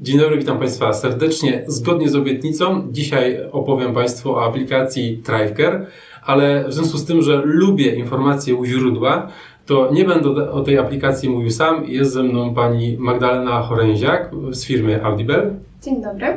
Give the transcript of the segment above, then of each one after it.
Dzień dobry, witam Państwa serdecznie. Zgodnie z obietnicą, dzisiaj opowiem Państwu o aplikacji ThriveCare, ale w związku z tym, że lubię informacje u źródła, to nie będę o tej aplikacji mówił sam. Jest ze mną pani Magdalena Choręziak z firmy Audible. Dzień dobry.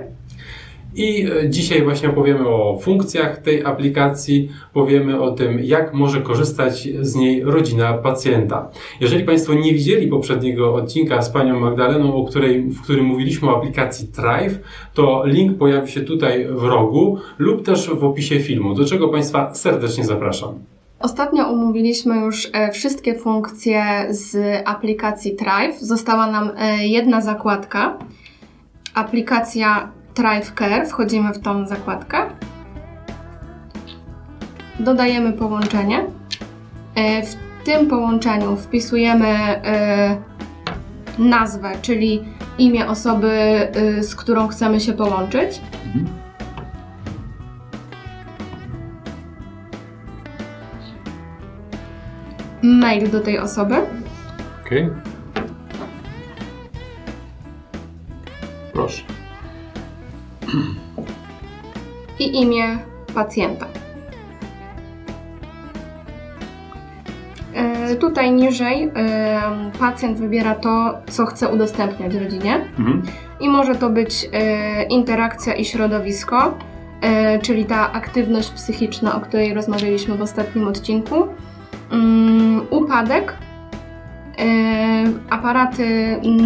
I e, dzisiaj właśnie opowiemy o funkcjach tej aplikacji, powiemy o tym, jak może korzystać z niej rodzina pacjenta. Jeżeli Państwo nie widzieli poprzedniego odcinka z panią Magdaleną, o której, w którym mówiliśmy o aplikacji Thrive, to link pojawi się tutaj w rogu lub też w opisie filmu, do czego Państwa serdecznie zapraszam. Ostatnio umówiliśmy już e, wszystkie funkcje z aplikacji Thrive. Została nam e, jedna zakładka. Aplikacja Thrive Care. Wchodzimy w tą zakładkę. Dodajemy połączenie. E, W tym połączeniu wpisujemy e, nazwę, czyli imię osoby, e, z którą chcemy się połączyć. Mail do tej osoby. Ok. Proszę. I imię pacjenta. E, Tutaj niżej e, pacjent wybiera to, co chce udostępniać rodzinie Mhm. i może to być e, interakcja i środowisko, czyli ta aktywność psychiczna, o której rozmawialiśmy w ostatnim odcinku, Mm, upadek, aparaty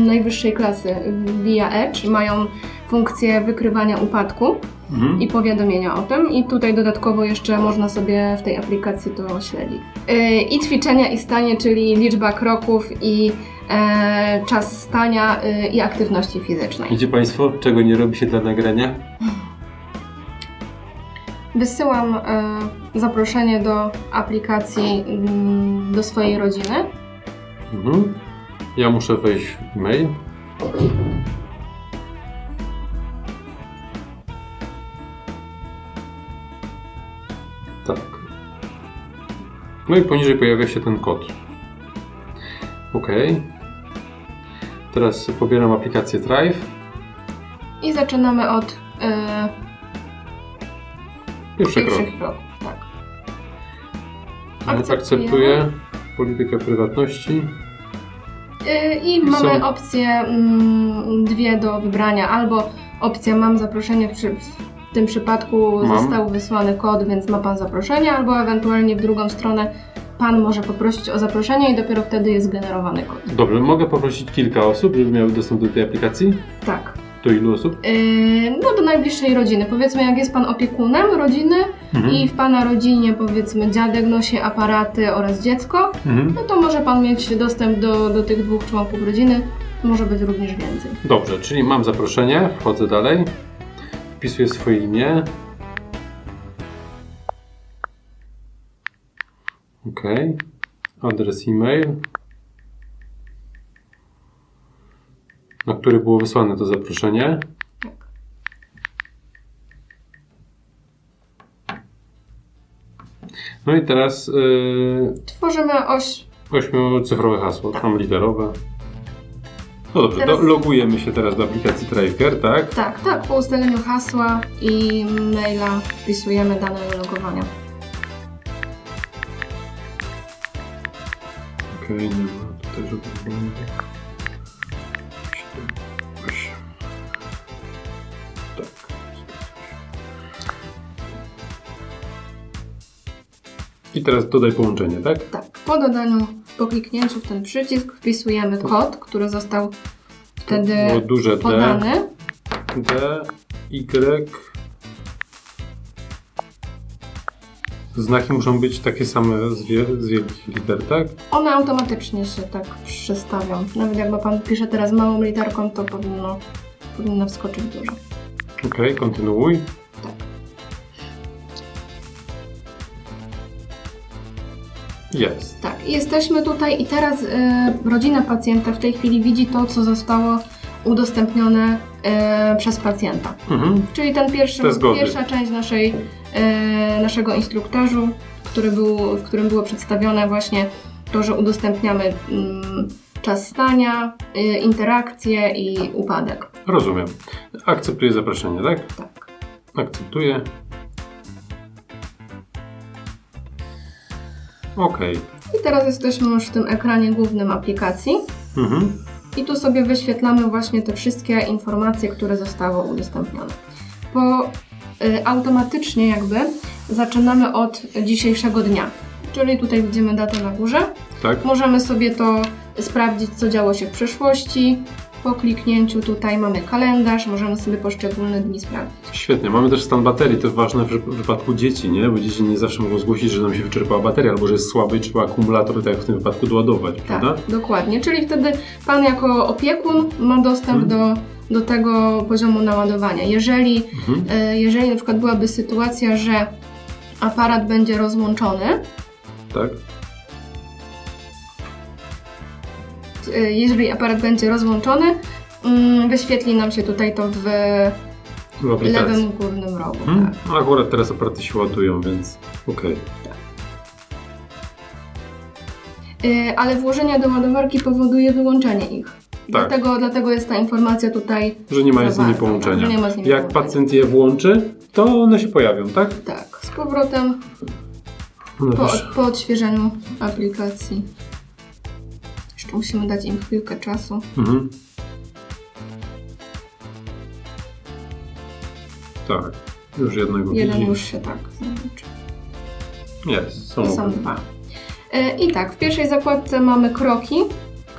najwyższej klasy via Edge mają funkcję wykrywania upadku Mhm. i powiadomienia o tym. I tutaj dodatkowo jeszcze można sobie w tej aplikacji to śledzić. Yy, I ćwiczenia i stanie, czyli liczba kroków i e, czas stania yy, i aktywności fizycznej. Wiecie Państwo, czego nie robi się dla nagrania? Wysyłam e, zaproszenie do aplikacji mm, do swojej rodziny. Mhm. Ja muszę wejść w e-mail. No i poniżej pojawia się ten kod. OK. Teraz pobieram aplikację Thrive. I zaczynamy od e, Pierwszy krok. pierwszych kroków. Tak. Akceptuję. Politykę prywatności. Yy, I I mamy są- opcje mm, dwie do wybrania. Albo opcja mam zaproszenie, w, przy, w tym przypadku Mam. został wysłany kod, więc ma Pan zaproszenie, albo ewentualnie w drugą stronę Pan może poprosić o zaproszenie i dopiero wtedy jest generowany kod. Dobrze, mogę poprosić kilka osób, żeby miały dostęp do tej aplikacji? Tak. Do ilu osób? Yy, no do najbliższej rodziny. Powiedzmy, jak jest Pan opiekunem rodziny Mhm. i w Pana rodzinie powiedzmy dziadek nosi aparaty oraz dziecko, Mhm. no to może Pan mieć dostęp do, do tych dwóch członków rodziny. Może być również więcej. Dobrze, czyli mam zaproszenie, wchodzę dalej, wpisuję swoje imię. OK. Adres e-mail, na który było wysłane to zaproszenie. Tak. No i teraz yy, Tworzymy oś ośmiocyfrowe hasło, tam literowe. No dobrze, Teraz- to logujemy się teraz do aplikacji Tracker, tak? Tak, tak. Po ustaleniu hasła i maila wpisujemy dane do logowania. Okej, nie ma tutaj żadnych błędów. 7, 8. Tak. I teraz dodaj połączenie, tak? Tak. Po dodaniu, po kliknięciu w ten przycisk wpisujemy kod, który został wtedy Było duże D, podany. D, Y. Znaki muszą być takie same z, wie, z wielkich liter, tak? One automatycznie się tak przestawią. Nawet jakby Pan pisze teraz małą literką, to powinno, powinno wskoczyć dużo. Okej, kontynuuj. Jest. Tak, jesteśmy tutaj i teraz y, rodzina pacjenta w tej chwili widzi to, co zostało udostępnione y, przez pacjenta. Mhm. Czyli ten pierwszy, Te zgody. pierwsza część naszej, e, naszego instruktażu, który był, w którym było przedstawione właśnie to, że udostępniamy mm, czas stania, y, interakcje i upadek. Rozumiem. Akceptuję zaproszenie, tak? Tak. Akceptuję. Okej. I teraz jesteśmy już w tym ekranie głównym aplikacji. Mhm. I tu sobie wyświetlamy właśnie te wszystkie informacje, które zostały udostępnione. Po y, automatycznie jakby zaczynamy od dzisiejszego dnia. Czyli tutaj widzimy datę na górze. Tak. Możemy sobie to sprawdzić, co działo się w przeszłości. Po kliknięciu tutaj mamy kalendarz, możemy sobie poszczególne dni sprawdzić. Świetnie. Mamy też stan baterii. To jest ważne w wypadku dzieci, nie? Bo dzieci nie zawsze mogą zgłosić, że nam się wyczerpała bateria, albo że jest słaby i trzeba akumulator, tak jak w tym wypadku, doładować, Tak, prawda? dokładnie. Czyli wtedy Pan jako opiekun ma dostęp Mhm. do, do tego poziomu naładowania. Jeżeli Mhm. E, jeżeli na przykład byłaby sytuacja, że aparat będzie rozłączony, Tak. Jeżeli aparat będzie rozłączony, mm, wyświetli nam się tutaj to w W lewym górnym rogu. Hmm? Tak. No Akurat teraz aparaty się ładują, więc okej. E, Ale włożenie do ładowarki powoduje wyłączenie ich. Tak. Dlatego, dlatego jest ta informacja tutaj. Że nie mają z nimi zawarta, połączenia. nie ma z nimi Jak połączenia. pacjent je włączy, to one się pojawią, tak? Tak, z powrotem No po, po odświeżeniu aplikacji. Musimy dać im chwilkę czasu. Mhm. Tak. Już jednego Jeden widzi. już się tak załączy. Jest, są. Są dwa. E, I tak, w pierwszej zakładce mamy kroki,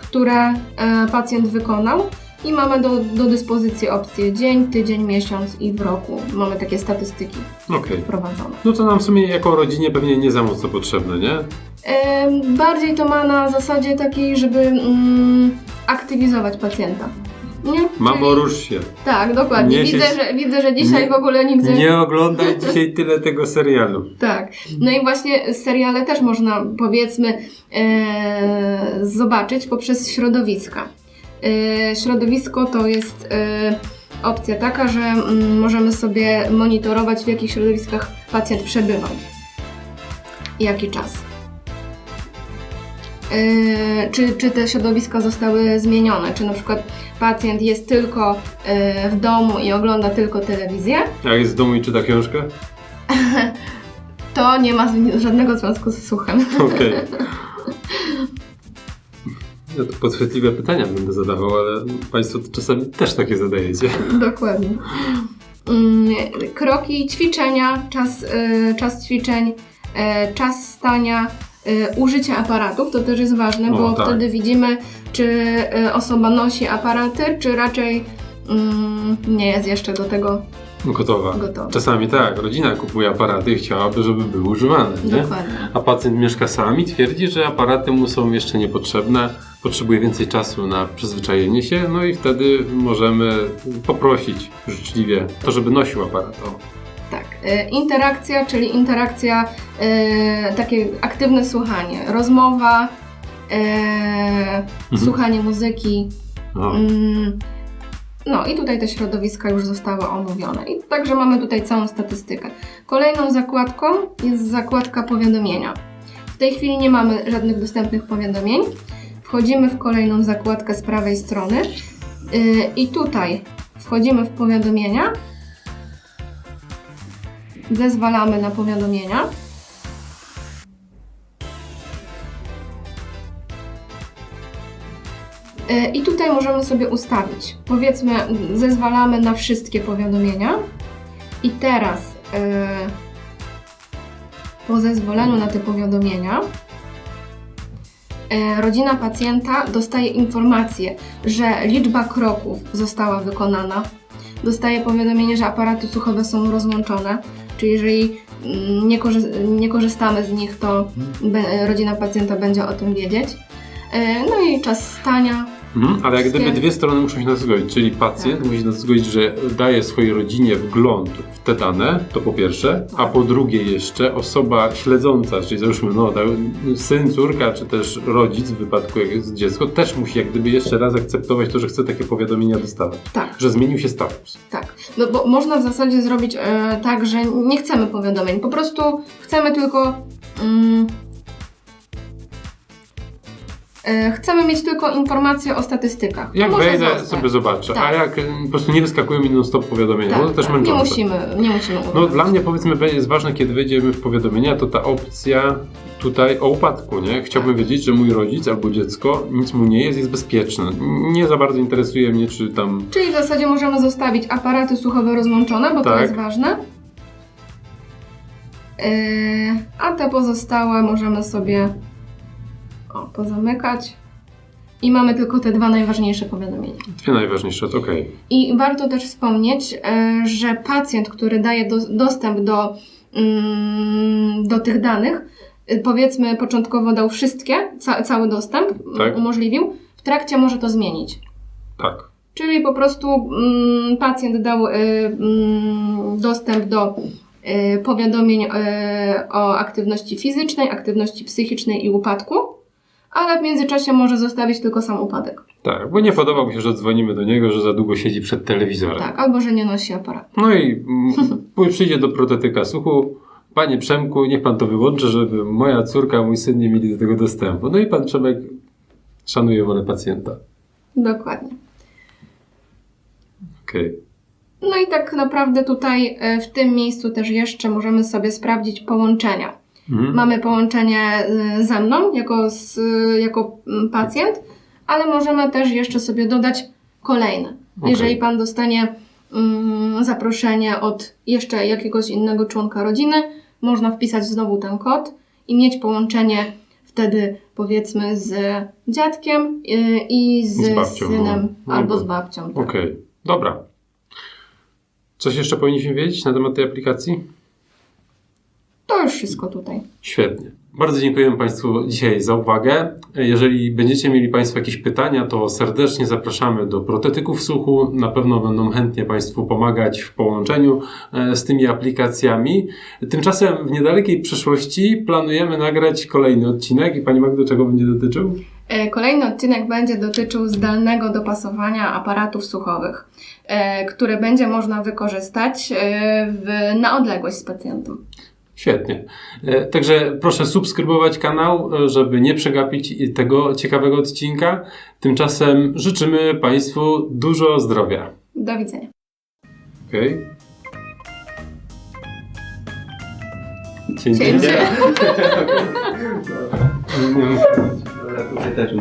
które e, pacjent wykonał i mamy do, do dyspozycji opcje dzień, tydzień, miesiąc i w roku. Mamy takie statystyki Okej. wprowadzone. No to nam w sumie jako rodzinie pewnie nie za mocno potrzebne, nie? Bardziej to ma na zasadzie takiej, żeby mm, aktywizować pacjenta. Nie? Mamo, Czyli- rusz się. Tak, dokładnie. Nie Widzę, siedź- że, widzę, że dzisiaj Nie- w ogóle nigdzie... Nie oglądaj dzisiaj tyle tego serialu. Tak. No i właśnie seriale też można powiedzmy e, zobaczyć poprzez środowiska. E, środowisko to jest e, opcja taka, że mm, możemy sobie monitorować w jakich środowiskach pacjent przebywał. I jaki czas. E, czy, czy te środowiska zostały zmienione? Czy na przykład pacjent jest tylko w domu i ogląda tylko telewizję? Jak jest w domu i czyta książkę? To nie ma żadnego związku z słuchem. Okej. Ja to podchwytliwe pytania będę zadawał, ale Państwo czasami też takie zadajecie. Dokładnie. Mm, Kroki, ćwiczenia, czas, y, czas ćwiczeń, y, czas stania, y, użycie aparatów, to też jest ważne, O, bo tak. wtedy widzimy, czy osoba nosi aparaty, czy raczej mm, nie jest jeszcze do tego Gotowa. gotowa. Czasami tak, rodzina kupuje aparaty i chciałaby, żeby były używane, nie? Dokładnie. A pacjent mieszka sam i twierdzi, że aparaty mu są jeszcze niepotrzebne, potrzebuje więcej czasu na przyzwyczajenie się, no i wtedy możemy poprosić życzliwie to, żeby nosił aparat. O. Tak. Y, Interakcja, czyli interakcja, y, takie aktywne słuchanie, rozmowa, y, słuchanie muzyki, O. Mm, No i tutaj te środowiska już zostały omówione. I także mamy tutaj całą statystykę. Kolejną zakładką jest zakładka powiadomienia. W tej chwili nie mamy żadnych dostępnych powiadomień. Wchodzimy w kolejną zakładkę z prawej strony yy, i tutaj wchodzimy w powiadomienia. Zezwalamy na powiadomienia. I tutaj możemy sobie ustawić. Powiedzmy, zezwalamy na wszystkie powiadomienia. I teraz e, po zezwoleniu na te powiadomienia e, rodzina pacjenta dostaje informację, że liczba kroków została wykonana. Dostaje powiadomienie, że aparaty słuchowe są rozłączone. Czyli jeżeli mm, nie, nie korzystamy z nich, to be- rodzina pacjenta będzie o tym wiedzieć. E, No i czas stania, Mhm, ale jak gdyby dwie strony muszą się na to zgodzić, czyli pacjent Tak. musi się na to zgodzić, że daje swojej rodzinie wgląd w te dane, to po pierwsze, a Tak. po drugie jeszcze osoba śledząca, czyli załóżmy no, syn, córka, czy też rodzic w wypadku jak jest dziecko, też musi jak gdyby jeszcze raz akceptować to, że chce takie powiadomienia dostawać, tak. że zmienił się status. Tak, no bo można w zasadzie zrobić e, tak, że nie chcemy powiadomień, po prostu chcemy tylko mm, Chcemy mieć tylko informacje o statystykach. Jak wejdę, sobie zobaczę. Tak. A jak y, po prostu nie wyskakują mi non-stop powiadomienia, Tak, bo to też tak. Nie męczące. musimy, nie musimy No dla mnie powiedzmy jest ważne, kiedy wejdziemy w powiadomienia, to ta opcja tutaj o upadku, nie? Chciałbym wiedzieć, że mój rodzic albo dziecko, nic mu nie jest, jest bezpieczne. Nie za bardzo interesuje mnie, czy tam... Czyli w zasadzie możemy zostawić aparaty słuchowe rozłączone, bo to Tak. jest ważne. Yy, a te pozostałe możemy sobie o, pozamykać. I mamy tylko te dwa najważniejsze powiadomienia. Dwie najważniejsze, to okej. I warto też wspomnieć, e, że pacjent, który daje do, dostęp do, mm, do tych danych, y, powiedzmy początkowo dał wszystkie, ca, cały dostęp, Tak. umożliwił, w trakcie może to zmienić. Tak. Czyli po prostu mm, pacjent dał y, mm, dostęp do powiadomień o aktywności fizycznej, aktywności psychicznej i upadku, ale w międzyczasie może zostawić tylko sam upadek. Tak, bo nie podoba mu się, że dzwonimy do niego, że za długo siedzi przed telewizorem. Tak, albo że nie nosi aparatu. No i mm, przyjdzie do protetyka słuchu. Panie Przemku, niech pan to wyłączy, żeby moja córka, mój syn nie mieli do tego dostępu. No i pan Przemek szanuje wolę pacjenta. Dokładnie. Okej. No i tak naprawdę tutaj y, w tym miejscu też jeszcze możemy sobie sprawdzić połączenia. Mhm. Mamy połączenie y, ze mną jako, z, jako pacjent, ale możemy też jeszcze sobie dodać kolejne. Okej. Jeżeli Pan dostanie mm, zaproszenie od jeszcze jakiegoś innego członka rodziny, można wpisać znowu ten kod i mieć połączenie wtedy powiedzmy z dziadkiem y, i z, Z babcią, synem no. albo z babcią. tak. Okej, dobra. Coś jeszcze powinniśmy wiedzieć na temat tej aplikacji? To już wszystko tutaj. Świetnie. Bardzo dziękujemy Państwu dzisiaj za uwagę. Jeżeli będziecie mieli Państwo jakieś pytania, to serdecznie zapraszamy do protetyków słuchu. Na pewno będą chętnie Państwu pomagać w połączeniu e, z tymi aplikacjami. Tymczasem w niedalekiej przyszłości planujemy nagrać kolejny odcinek i Pani Magdo, czego będzie dotyczył? E, Kolejny odcinek będzie dotyczył zdalnego dopasowania aparatów słuchowych, e, które będzie można wykorzystać w, na odległość z pacjentem. Świetnie. E, Także proszę subskrybować kanał, e, żeby nie przegapić tego ciekawego odcinka. Tymczasem życzymy Państwu dużo zdrowia. Do widzenia. Okej. Cięcie. Cięcie. Dobra, tutaj też.